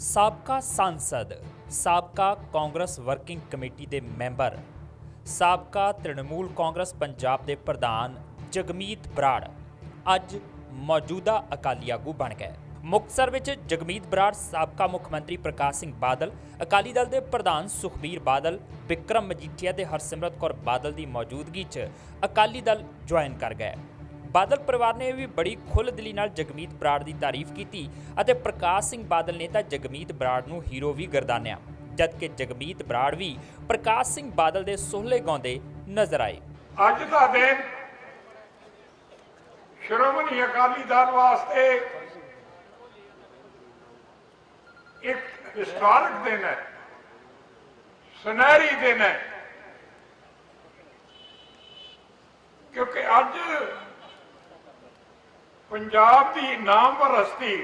ਸਾਬਕਾ ਸੰਸਦ, ਸਾਬਕਾ ਕਾਂਗਰਸ ਵਰਕਿੰਗ ਕਮੇਟੀ ਦੇ ਮੈਂਬਰ, ਸਾਬਕਾ ਤ੍ਰਿਣਮੂਲ ਕਾਂਗਰਸ ਪੰਜਾਬ ਦੇ ਪ੍ਰਧਾਨ ਜਗਮੀਤ ਬਰਾੜ ਅੱਜ ਮੌਜੂਦਾ ਅਕਾਲੀ ਆਗੂ ਬਣ ਗਏ। ਮੁਕਤਸਰ ਵਿੱਚ ਜਗਮੀਤ ਬਰਾੜ, ਸਾਬਕਾ ਮੁੱਖ ਮੰਤਰੀ ਪ੍ਰਕਾਸ਼ ਸਿੰਘ ਬਾਦਲ, ਅਕਾਲੀ ਦਲ ਦੇ ਪ੍ਰਧਾਨ ਸੁਖਬੀਰ ਬਾਦਲ, ਵਿਕਰਮ ਮਜੀਠੀਆ ਤੇ ਹਰਸਿਮਰਤ ਕੌਰ ਬਾਦਲ ਦੀ ਮੌਜੂਦਗੀ 'ਚ ਅਕਾਲੀ ਦਲ ਜੁਆਇਨ ਕਰ ਗਏ। ਬਾਦਲ ਪਰਿਵਾਰ ਨੇ ਵੀ ਬੜੀ ਖੁੱਲ੍ਹਦਿਲੀ ਨਾਲ ਜਗਮੀਤ ਬਰਾੜ ਦੀ ਤਾਰੀਫ ਕੀਤੀ ਅਤੇ ਪ੍ਰਕਾਸ਼ ਸਿੰਘ ਬਾਦਲ ਨੇ ਤਾਂ ਜਗਮੀਤ ਬਰਾੜ ਨੂੰ ਹੀਰੋ ਵੀ ਗਰਦਾਨਿਆ, ਜਦਕਿ ਜਗਮੀਤ ਬਰਾੜ ਵੀ ਪ੍ਰਕਾਸ਼ ਸਿੰਘ ਬਾਦਲ ਦੇ ਸੋਹਲੇ ਗਾਉਂਦੇ ਨਜ਼ਰ ਆਏ। ਅੱਜ ਦਾ ਦਿਨ ਸ਼੍ਰੋਮਣੀ ਅਕਾਲੀ ਦਲ ਵਾਸਤੇ ਇੱਕ ਹਿਸਟੋਰਿਕ ਦਿਨ ਹੈ, ਸੁਨਹਿਰੀ ਦਿਨ ਹੈ, ਕਿਉਂਕਿ ਅੱਜ ਪੰਜਾਬ ਦੀ ਨਾਮਵਰ ਹਸਤੀ।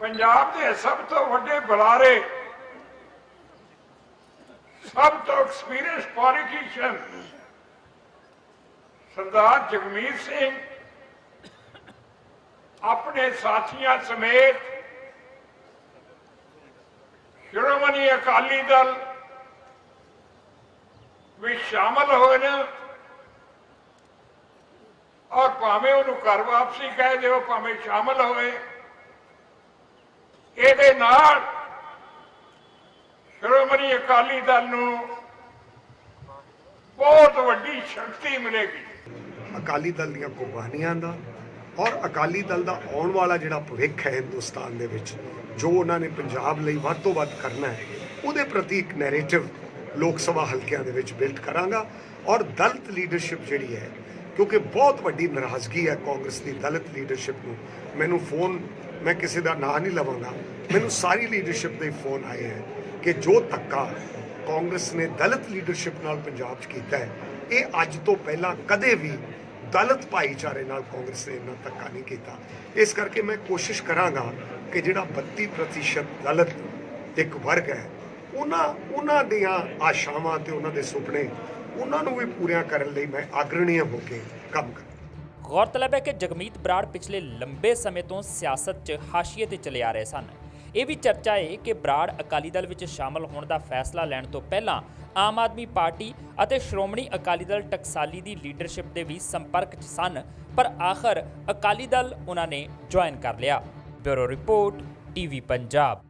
ਪੰਜਾਬ ਦੇ ਸਭ ਤੋਂ ਵੱਡੇ ਬੁਲਾਰੇ, ਸਭ ਤੋਂ ਐਕਸਪੀਰੀਅੰਸ ਪੋਲੀਟੀਸ਼ੀਅਨ ਸਰਦਾਰ ਜਗਮੀਤ ਸਿੰਘ, ਆਪਣੇ ਸਾਥੀਆਂ ਸਮੇਤ ਸ਼੍ਰੋਮਣੀ ਅਕਾਲੀ ਦਲ ਵਿੱਚ ਸ਼ਾਮਲ ਹੋਏ ਨੇ। ਔਰ ਭਾਵੇਂ ਉਹਨੂੰ ਘਰ ਵਾਪਸੀ ਕਹਿ ਦਿਓ, ਭਾਵੇਂ ਸ਼ਾਮਲ ਹੋਵੇ। ਇਹਦੇ ਨਾਲ ਸ਼੍ਰੋਮਣੀ ਅਕਾਲੀ ਦਲ ਨੂੰ ਬਹੁਤ ਵੱਡੀ ਸ਼ਕਤੀ ਮਿਲੇਗੀ। ਅਕਾਲੀ ਦਲ ਦੀਆਂ ਕੁਰਬਾਨੀਆਂ ਦਾ ਔਰ ਅਕਾਲੀ ਦਲ ਦਾ ਆਉਣ ਵਾਲਾ ਜਿਹੜਾ ਭਵਿੱਖ ਹੈ ਹਿੰਦੁਸਤਾਨ ਦੇ ਵਿੱਚ, ਜੋ ਉਹਨਾਂ ਨੇ ਪੰਜਾਬ ਲਈ ਵੱਧ ਤੋਂ ਵੱਧ ਕਰਨਾ ਹੈ, ਉਹਦੇ ਪ੍ਰਤੀ ਇੱਕ ਨੈਰੇਟਿਵ ਲੋਕ ਸਭਾ ਹਲਕਿਆਂ ਦੇ ਵਿੱਚ ਬਿਲਡ ਕਰਾਂਗਾ ਔਰ ਦਲਤ ਲੀਡਰਸ਼ਿਪ ਜਿਹੜੀ ਹੈ ਕਿਉਂਕਿ ਬਹੁਤ ਵੱਡੀ ਨਾਰਾਜ਼ਗੀ ਹੈ ਕਾਂਗਰਸ ਦੀ ਦਲਿਤ ਲੀਡਰਸ਼ਿਪ ਨੂੰ। ਮੈਨੂੰ ਫੋਨ ਮੈਂ ਕਿਸੇ ਦਾ ਨਾਂ ਨਹੀਂ ਲਵਾਂਗਾ। ਮੈਨੂੰ ਸਾਰੀ ਲੀਡਰਸ਼ਿਪ ਦੇ ਫੋਨ ਆਏ ਹੈ ਕਿ ਜੋ ਧੱਕਾ ਕਾਂਗਰਸ ਨੇ ਦਲਿਤ ਲੀਡਰਸ਼ਿਪ ਨਾਲ ਪੰਜਾਬ 'ਚ ਕੀਤਾ ਹੈ, ਇਹ ਅੱਜ ਤੋਂ ਪਹਿਲਾਂ ਕਦੇ ਵੀ ਦਲਿਤ ਭਾਈਚਾਰੇ ਨਾਲ ਕਾਂਗਰਸ ਨੇ ਇੰਨਾ ਧੱਕਾ ਨਹੀਂ ਕੀਤਾ। ਇਸ ਕਰਕੇ ਮੈਂ ਕੋਸ਼ਿਸ਼ ਕਰਾਂਗਾ ਕਿ ਜਿਹੜਾ 32% ਦਲਿਤ ਇੱਕ ਵਰਗ ਹੈ, ਉਹਨਾਂ ਉਹਨਾਂ ਦੀਆਂ ਆਸ਼ਾਵਾਂ ਤੇ ਉਹਨਾਂ ਦੇ ਸੁਪਨੇ ਉਹਨਾਂ ਨੂੰ ਵੀ ਪੂਰੀਆਂ ਕਰਨ ਲਈ ਮੈਂ ਆਗਰਣੀय ਹੋ ਕੇ ਕੰਮ ਕਰਾਂ ਗੌਰਤਲਬ ਹੈ ਕਿ ਜਗਮੀਤ ਬਰਾੜ ਪਿਛਲੇ ਲੰਬੇ ਸਮੇਂ ਤੋਂ ਸਿਆਸਤ 'ਚ ਹਾਸ਼ੀਏ ਤੇ ਚਲੇ ਆ ਰਹੇ ਸਨ। ਇਹ ਵੀ ਚਰਚਾ ਹੈ ਕਿ ਬਰਾੜ ਅਕਾਲੀ ਦਲ ਵਿੱਚ ਸ਼ਾਮਲ ਹੋਣ ਦਾ ਫੈਸਲਾ ਲੈਣ ਤੋਂ ਪਹਿਲਾਂ ਆਮ ਆਦਮੀ ਪਾਰਟੀ ਅਤੇ ਸ਼੍ਰੋਮਣੀ ਅਕਾਲੀ ਦਲ ਟਕਸਾਲੀ ਦੀ ਲੀਡਰਸ਼ਿਪ ਦੇ ਵੀ ਸੰਪਰਕ 'ਚ ਸਨ, ਪਰ ਆਖਰ ਅਕਾਲੀ ਦਲ ਉਹਨਾਂ ਨੇ ਜੁਆਇਨ ਕਰ ਲਿਆ। Bureau report TV Punjab.